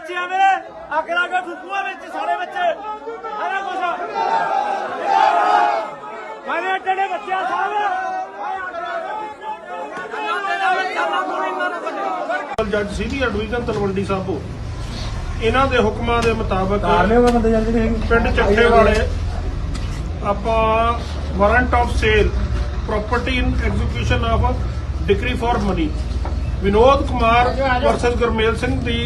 ਬੱਚੇ ਐਵੇਂ ਅਗਲਾ ਗਾ ਫੁੱਕੂਆਂ ਵਿੱਚ ਸਾਰੇ ਬੱਚੇ। ਸਾਰਾ ਕੁਝ ਮਾਰੇ ਜਿਹੜੇ ਬੱਚੇ ਆ ਜੱਜ ਸੀਨੀਅਰ ਡਿਵੀਜ਼ਨ ਤਲਵੰਡੀ ਸਾਹਿਬੋ ਇਹਨਾਂ ਦੇ ਹੁਕਮਾਂ ਦੇ ਮੁਤਾਬਕ ਪਿੰਡ ਚੱਠੇ ਵਾਲੇ। ਆਪਾਂ warrant of sale property in execution of a decree for Vinod Kumar versus Gurmel Singh ਦੀ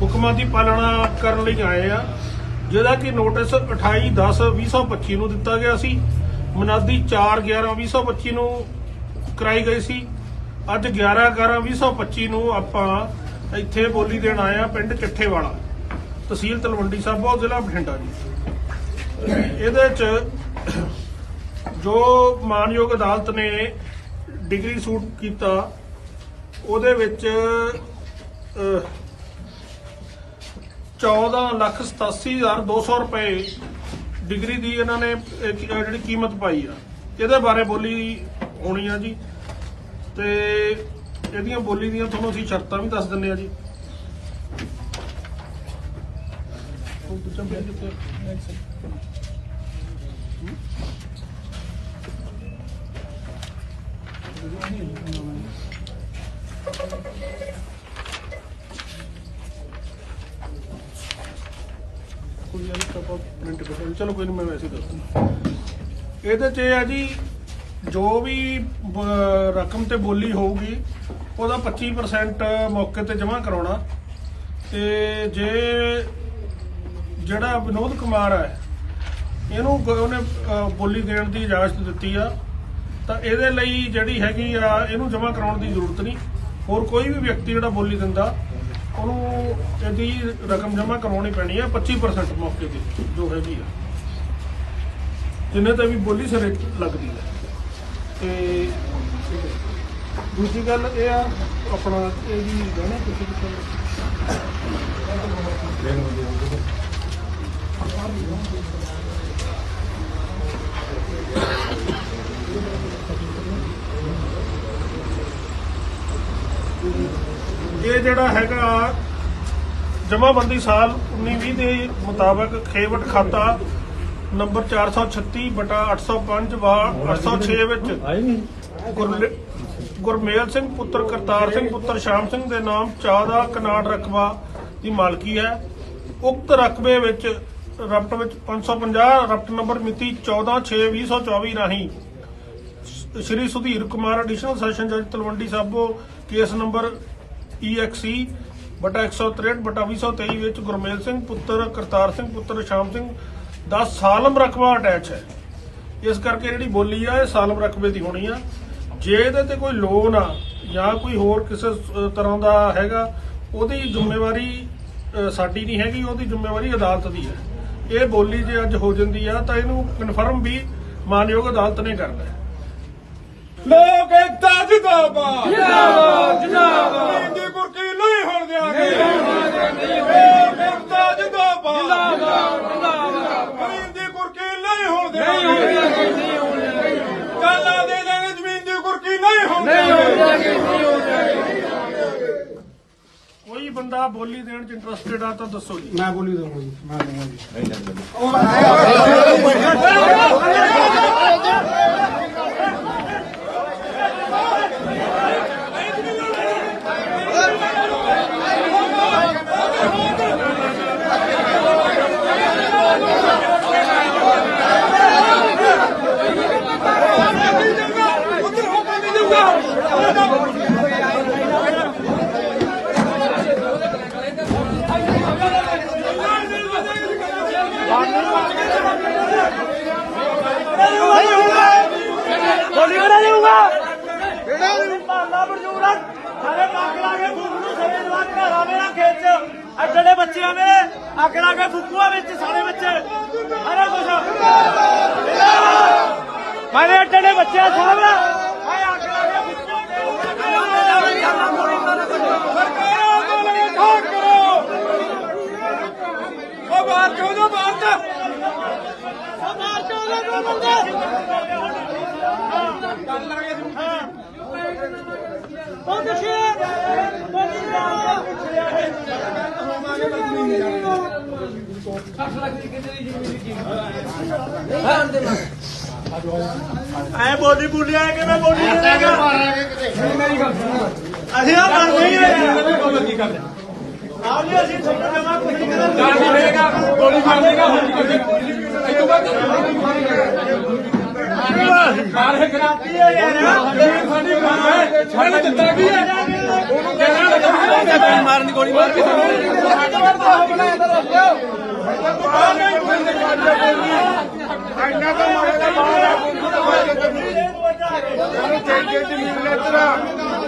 ਹੁਕਮਾਂ ਦੀ ਪਾਲਣਾ ਕਰਨ ਲਈ ਆਏ ਆ। ਜਿਹਦਾ ਕਿ ਨੋਟਿਸ 28 10 2025 ਨੂੰ ਦਿੱਤਾ ਗਿਆ ਸੀ। ਮਨਾਦੀ 4 11 2025 ਨੂੰ ਕਰਾਈ ਗਈ ਸੀ। ਅੱਜ 11 11 2025 ਨੂੰ ਆਪਾਂ ਇੱਥੇ ਬੋਲੀ ਦੇਣ ਆਏ ਆ, ਪਿੰਡ ਚੱਠੇ ਵਾਲਾ ਤਹਿਸੀਲ ਤਲਵੰਡੀ ਸਾਬੋ ਜ਼ਿਲ੍ਹਾ ਬਠਿੰਡਾ ਜੀ। ਇਹਦੇ ਚ ਜੋ ਮਾਨਯੋਗ ਅਦਾਲਤ ਨੇ ਡਿਗਰੀ ਸੂਟ ਕੀਤਾ, ਉਹਦੇ ਵਿੱਚ ਅਹ, 14 ਲੱਖ 87200 ਰੁਪਏ ਡਿਗਰੀ ਦੀ ਇਹਨਾਂ ਨੇ ਜਿਹੜੀ ਕੀਮਤ ਪਾਈ ਆ। ਇਹਦੇ ਬਾਰੇ ਬੋਲੀ ਹੋਣੀ ਆ ਜੀ। ਤੇ ਇਹਦੀਆਂ ਬੋਲੀ ਦੀਆਂ ਤੁਹਾਨੂੰ ਅਸੀਂ ਸ਼ਰਤਾਂ ਵੀ ਦੱਸ ਦਿੰਨੇ ਆ ਜੀ। ਉਹ ਦੂਜਾ ਬਿੱਲ ਕਿੱਥੇ ਹੈ? ਇੱਕ second। ਕੋਈ ਯਾਰ ਤਾਂ ਆਪਾਂ ਪ੍ਰਿੰਟ ਕਰ ਚਲੋ ਕੋਈ ਨਹੀਂ ਮੈਂ ਵੈਸੇ ਹੀ ਇਹਦੇ 'ਚ ਇਹ ਆ ਜੀ, ਜੋ ਵੀ ਰਕਮ ਤੇ ਬੋਲੀ ਹੋਊਗੀ, ਉਹਦਾ 25% ਮੌਕੇ ਤੇ ਜਮ੍ਹਾਂ ਕਰਾਉਣਾ। ਤੇ ਜੇ ਜਿਹੜਾ ਵਿਨੋਦ ਕੁਮਾਰ ਹੈ, ਇਹਨੂੰ ਉਹਨੇ ਬੋਲੀ ਦੇਣ ਦੀ ਇਜਾਜ਼ਤ ਦਿੱਤੀ ਆ, ਤਾਂ ਇਹਦੇ ਲਈ ਜਿਹੜੀ ਹੈਗੀ ਆ, ਇਹਨੂੰ ਜਮ੍ਹਾਂ ਕਰਾਉਣ ਦੀ ਜ਼ਰੂਰਤ ਨਹੀਂ। ਹੋਰ ਕੋਈ ਵੀ ਵਿਅਕਤੀ ਜਿਹੜਾ ਬੋਲੀ ਦਿੰਦਾ, ਉਹਨੂੰ ਇਹਦੀ ਰਕਮ ਜਮ੍ਹਾਂ ਕਰਵਾਉਣੀ ਪੈਣੀ ਆ 25% ਮੌਕੇ ਤੇ ਜੋ ਹੈਗੀ ਆ। ਜਿੰਨੇ ਤੇ ਵੀ ਬੋਲੀ ਸਿਰੇ ਲੱਗਦੀ ਹੈ। ਤੇ ਦੂਜੀ ਗੱਲ ਇਹ ਆ, ਆਪਣਾ ਇਹ ਵੀ ਗਾਣਾ ਤੁਸੀਂ ਕਿੱਥੇ ਇਹ ਜਿਹੜਾ ਹੈਗਾ ਜਮਾਬੰਦੀ ਸਾਲ 1920 ਦੇ ਮੁਤਾਬਕ ਖੇਵਟ ਖਾਤਾ ਨੰਬਰ 436 ਬਟਾ 805 ਵਾ 806 ਵਿੱਚ ਗੁਰਮੇਲ ਸਿੰਘ ਪੁੱਤਰ ਕਰਤਾਰ ਸਿੰਘ ਪੁੱਤਰ ਸ਼ਾਮ ਸਿੰਘ ਦੇ ਨਾਮ ਚਾਹ ਦਾ ਕਨਾਟ ਰਕਬਾ ਦੀ ਮਾਲਕੀ ਹੈ। ਉਕਤ ਰਕਬੇ ਵਿੱਚ ਰਪਟ ਵਿੱਚ 550 ਰਪਟ ਨੰਬਰ ਮਿਤੀ 14/6/2024 ਰਾਹੀਂ ਸ਼੍ਰੀ ਸੁਧੀਰ ਕੁਮਾਰ ਐਡੀਸ਼ਨਲ ਸੈਸ਼ਨ ਜੱਜ Talwandi Sabo case number EXC ਬਟਾ 163 ਬਟਾ 2023 ਵਿੱਚ ਗੁਰਮੇਲ ਸਿੰਘ ਪੁੱਤਰ ਕਰਤਾਰ ਸਿੰਘ ਪੁੱਤਰ ਸ਼ਾਮ ਸਿੰਘ ਦਾ ਸਾਲਮ ਰਕਬਾ ਅਟੈਚ ਹੈ। ਇਸ ਕਰਕੇ ਜਿਹੜੀ ਬੋਲੀ ਆ ਇਹ ਸਾਲਮ ਰਕਬੇ ਦੀ ਹੋਣੀ ਆ। ਜੇ ਇਹਦੇ ਤੇ ਕੋਈ ਲੋਨ ਆ ਜਾਂ ਕੋਈ ਹੋਰ ਕਿਸੇ ਤਰ੍ਹਾਂ ਦਾ ਹੈਗਾ ਉਹਦੀ ਜ਼ਿੰਮੇਵਾਰੀ ਸਾਡੀ ਨਹੀਂ ਹੈਗੀ ਉਹਦੀ ਜ਼ਿੰਮੇਵਾਰੀ ਅਦਾਲਤ ਦੀ ਹੈ। ਇਹ ਬੋਲੀ ਜੇ ਅੱਜ ਹੋ ਜਾਂਦੀ ਆ ਤਾਂ ਇਹਨੂੰ ਕਨਫਰਮ ਵੀ ਮਾਨਯੋਗ ਅਦਾਲਤ ਨੇ ਕਰਨਾ ਲੋਕ ਏਕਤਾ ਜਿੰਦਾਬਾਦ। ਜਿੰਦਾਬਾਦ ਜਿੰਦਾਬਾਦ। ਹਿੰਦੀ ਕੁਰਕੀ ਨਹੀਂ ਹੋਣ ਦਿਆਂਗੇ। ਏਕਤਾ ਜਿੰਦਾਬਾਦ ਜਿੰਦਾਬਾਦ ਜਿੰਦਾਬਾਦ ਹਿੰਦੀ ਕੁਰਕੀ ਨਹੀਂ ਹੋਣ ਦਿਆਂਗੇ ਕਾਲਾ ਦੇ ਦੇਣੇ ਜ਼ਮੀਨ ਦੀ ਕੁਰਕੀ ਨਹੀਂ ਹੋਣ ਦਿਆਂਗੇ ਕੋਈ ਬੰਦਾ ਬੋਲੀ ਦੇਣ ਚ ਇੰਟਰਸਟਿਡ ਆ ਤਾਂ ਦੱਸੋ ਜੀ। ਮੈਂ ਬੋਲੀ ਦਊਂਗਾ ਜੀ ਮੈਂ ਦਊਂਗਾ ਜੀ। ਉਧਰ ਹੋ ਕੇ ਨਹੀਂ ਦਊਗਾ ਗੋਲੀ ਕਰਾ ਦੇਊਗਾ? ਕਿਹੜਾ ਮਾਰਨਾ ਬਰਜੂਰਾ ਸਾਰੇ ਪੱਕ ਲਾ ਕੇ ਫੂਕ ਸਵੇ ਜਵਾਨ ਘਰਾਂ ਮੇਰਾ ਖੇਤ ਚ। ਅੱਡੜੇ ਬੱਚਿਆਂ ਨੇ ਅੱਗ ਲਾ ਕੇ ਫੂਕੂਆ ਵਿੱਚ ਸਾਰੇ ਬੱਚੇ। ਅਰੇ ਕੁਛ ਮਾਰੇ ਅੱਡੜੇ ਬੱਚਿਆਂ ਸਾਹਿਬ ਹਾਏ ਅੱਗ ਲਾ ਕੇ ਸਰਕਾਰਾਂ ਅੰਦੋਲਨ ਠੋਕ ਕਰੋ ਉਹ ਬਾਹਰ ਕਿਉਂ ਨਾ ਬਾਹਰ ਜਾ ਉਹ ਦੇਖੇ ਬੋਲੀ ਐ ਬੋਲੀ ਬੋਲੀ ਆ ਕਿ ਮੈਂ ਬੋਲੀ ਦੇਗਾ ਅਸੀਂ ਆ ਮੰਨ ਨਹੀਂ ਆਓ ਜੀ ਅਸੀਂ ਤੁਹਾਨੂੰ ਜਮਾ ਕੁਝ ਨਹੀਂ ਕਰਾਂਗੇ ਗੋਲੀ ਮਾਰ ਦੇਗਾ ਮਾਰ ਹੈ ਕਰਾਤੀ ਹੈ ਯਾਰ ਸਾਡੀ ਮਾਂ ਹੈ ਛੱਡ ਦਿੱਤਾ ਕੀ। ਹੈ ਉਹਨੂੰ ਕਹਿਣਾ ਮਾਰਨ ਦੀ ਗੋਲੀ ਮਾਰ ਕੇ ਇੱਧਰ ਆ ਜ਼ਮੀਨ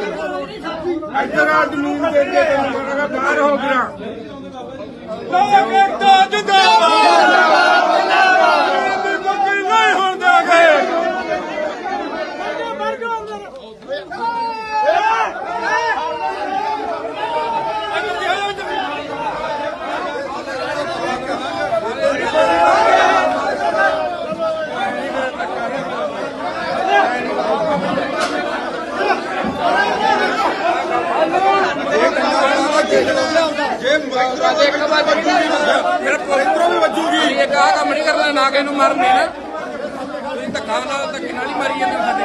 ਦੇ ਦੇ ਤੈਨੂੰ ਬਾਹਰ ਹੋ ਗਿਆ ਲੋਕ ਏਕਤਾ ਜਿੰਦਾਬਾਦ ਜਿੰਦਾਬਾਦ ਦੀ ਮੁੱਕੀ ਨਹੀਂ ਹੋਣ ਦੇਗੇ ਫਿਰ ਇਧਰੋਂ ਵੀ ਵੱਜੂਗੀ ਇਹ ਕਾ ਕੰਮ ਕਰਨਾ ਨਾ ਮਾਰਨੇ ਨਾ ਤੁਸੀਂ ਧੱਕਾ ਨਾਲ ਧੱਕੇ ਨਾਲ ਹੀ ਮਾਰੀ ਜਾਂਦੇ ਸਾਡੇ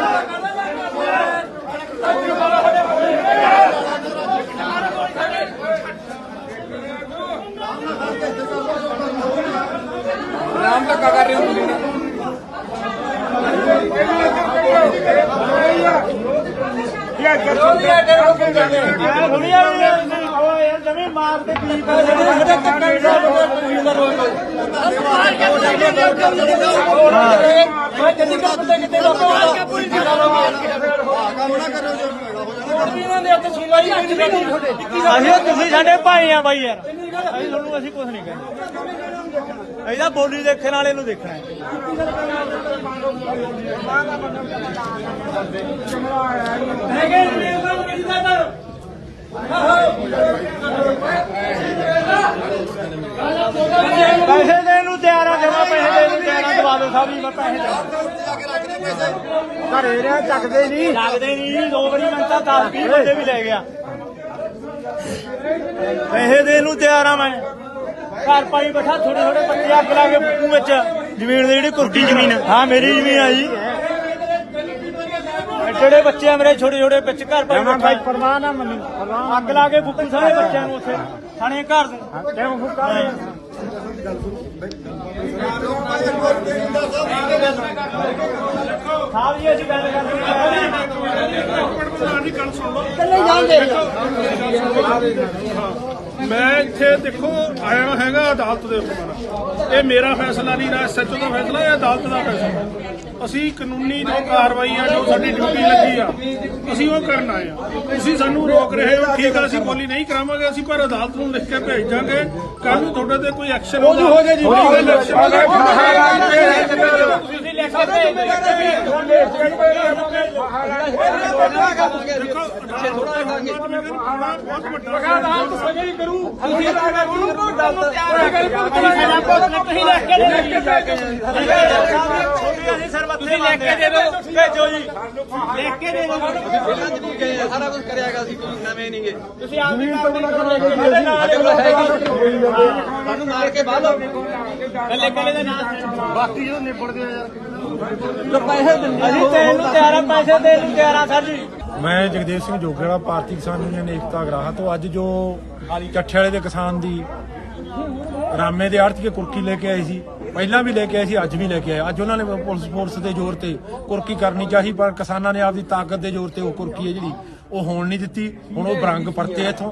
ਨਾਮ ਧੱਕਾ ਕਰ ਰਹੇ ਹੋ ਤੁਸੀਂ ਨਾ। ਥੋੜੀਆਂ ਉਹ ਯਾਰ ਜਮੀ ਮਾਰ ਤੇ ਕੀ ਪੈ ਸਾਡੇ ਧੱਕੇ ਅਸੀਂ ਤੁਸੀਂ ਸਾਡੇ ਭਾਈ ਆ ਬਾਈ ਯਾਰ। ਅਸੀਂ ਤੁਹਾਨੂੰ ਅਸੀਂ ਕੁਝ ਨਹੀਂ ਕਹਿੰਦੇ। ਅਸੀਂ ਤਾਂ ਬੋਲੀ ਦੇਖਣ ਵਾਲੇ ਨੂੰ ਦੇਖਣਾ ਹੈ। ਪੈਸੇ ਦੇਣ ਨੂੰ ਤਿਆਰ ਆ ਜਮਾ ਪੈਸੇ ਦੇਣ ਨੂੰ ਤਿਆਰ ਆ ਦਵਾ ਦਿਓ ਸਾਹਿਬ ਜੀ ਮੈਂ ਪੈਸੇ ਦੇ ਘਰੇ ਰਿਆ ਚੱਕਦੇ ਨਹੀਂ। ਚੱਕਦੇ ਨਹੀਂ ਜੀ ਦੋ ਵਾਰੀ ਮੈਂ ਤਾਂ 10 20 ਬੰਦੇ ਵੀ ਲੈ ਗਿਆ। ਪੈਸੇ ਦੇਣ ਨੂੰ ਤਿਆਰ ਆ ਮੈਂ। ਘਰ ਪਾਈ ਬੈਠਾ ਥੋੜੇ ਥੋੜੇ ਬੱਚੇ ਅੱਗ ਲਾ ਕੇ ਮੂੰਹ ਵਿੱਚ। ਜ਼ਮੀਨ ਦੀ ਜਿਹੜੀ ਕੁਰਤੀ ਜ਼ਮੀਨ ਹਾਂ ਮੇਰੀ ਜ਼ਮੀਨ ਆ ਜੀ। ਜਿਹੜੇ ਬੱਚੇ ਆ ਮੇਰੇ ਛੋਟੇ ਛੋਟੇ ਵਿੱਚ ਘਰ ਪਾਈ ਬੈਠਾ। ਪਰਵਾਹ ਨਾ ਮੰਨੀ ਅੱਗ ਲਾ ਕੇ ਫੁੱਕੂ ਸਾਰੇ ਬੱਚਿਆਂ ਨੂੰ ਉੱਥੇ ਥਾਣੇ ਘਰ ਨੂੰ। ਕਿਉਂ ਫੁੱਕਾ। ਸਾਹਿਬ ਜੀ ਅਸੀਂ ਗੱਲ ਕਰਦੇ ਮੈਂ ਇੱਥੇ ਦੇਖੋ ਆਇਆ ਹੈਗਾ ਅਦਾਲਤ ਦੇ ਹੁਕਮ ਇਹ ਮੇਰਾ ਫੈਸਲਾ ਨਹੀਂ ਨਾ ਐਸਐਚਓ ਦਾ ਫੈਸਲਾ ਇਹ ਅਦਾਲਤ ਦਾ ਫੈਸਲਾ। ਅਸੀਂ ਕਾਨੂੰਨੀ ਜੋ ਕਾਰਵਾਈ ਆ ਜੋ ਸਾਡੀ ਡਿਊਟੀ ਲੱਗੀ ਆ ਅਸੀਂ ਉਹ ਕਰਨ ਆਏ ਆ। ਤੁਸੀਂ ਸਾਨੂੰ ਰੋਕ ਰਹੇ ਹੋ ਠੀਕ ਆ ਅਸੀਂ ਬੋਲੀ ਨਹੀਂ ਕਰਾਵਾਂਗੇ ਅਸੀਂ ਪਰ ਅਦਾਲਤ ਨੂੰ ਲਿਖ ਕੇ ਭੇਜਾਂਗੇ। ਕੱਲ ਨੂੰ ਤੁਹਾਡੇ ਤੇ ਕੋਈ ਐਕਸ਼ਨ ਹੋ ਹੋ ਜਾ। ਜੀ। ਤੁਸੀਂ ਲਿਖ ਕੇ ਭੇਜ ਬਹੁਤ ਵੱਡਾ ਅਸੀਂ ਸਰਬੱਤੇ ਲਿਖ ਕੇ ਦੇ ਦਿਓ ਭੇਜੋ ਜੀ ਲਿਖ ਕੇ ਦੇ ਦਿਓ ਸਾਰਾ ਕੁਝ ਕਰਿਆਗਾ ਸੀ ਕੋਈ ਨਵੇਂ ਨਹੀਂਗੇ ਤੁਸੀਂ ਆਪ ਜ਼ਮੀਨ ਤੋਂ ਬਣਾ ਕੇ ਸਾਨੂੰ ਮਾਰ ਕੇ ਬਾਹਰ ਕੱਲੇ ਕੱਲੇ ਦੇ ਨਾਂ ਬਾਕੀ ਜਦੋਂ ਨਿਬੜਦੇ ਆ ਯਾਰ ਪੈਸੇ ਦਿੰਦੇ ਅਸੀਂ ਤੇਲ ਨੂੰ ਤਿਆਰ ਆ ਪੈਸੇ ਦੇਣ ਨੂੰ ਤਿਆਰ ਆ ਸਰ ਜੀ। ਮੈਂ ਜਗਦੇਵ ਸਿੰਘ ਜੋਗੇਵਾਲਾ ਭਾਰਤੀ ਕਿਸਾਨ ਯੂਨੀਅਨ ਏਕਤਾ ਗਰਾਹ ਤੋਂ ਅੱਜ ਜੋ ਚੱਠੇ ਵਾਲੇ ਦੇ ਕਿਸਾਨ ਦੀ ਰਾਮੇ ਦੇ ਆੜਤੀ ਕੇ ਕੁਰਕੀ ਲੈ ਕੇ ਆਏ ਸੀ ਪਹਿਲਾਂ ਵੀ ਲੈ ਕੇ ਆਏ ਸੀ ਅੱਜ ਵੀ ਲੈ ਕੇ ਆਏ। ਅੱਜ ਉਹਨਾਂ ਨੇ ਪੁਲਿਸ ਫੋਰਸ ਦੇ ਜ਼ੋਰ ਤੇ ਕੁਰਕੀ ਕਰਨੀ ਚਾਹੀ ਪਰ ਕਿਸਾਨਾਂ ਨੇ ਆਪਦੀ ਤਾਕਤ ਦੇ ਜ਼ੋਰ ਤੇ ਉਹ ਕੁਰਕੀ ਹੈ ਜਿਹੜੀ ਉਹ ਹੋਣ ਨਹੀਂ ਦਿੱਤੀ। ਹੁਣ ਉਹ ਬਰੰਗ ਪਰਤੇ ਇੱਥੋਂ।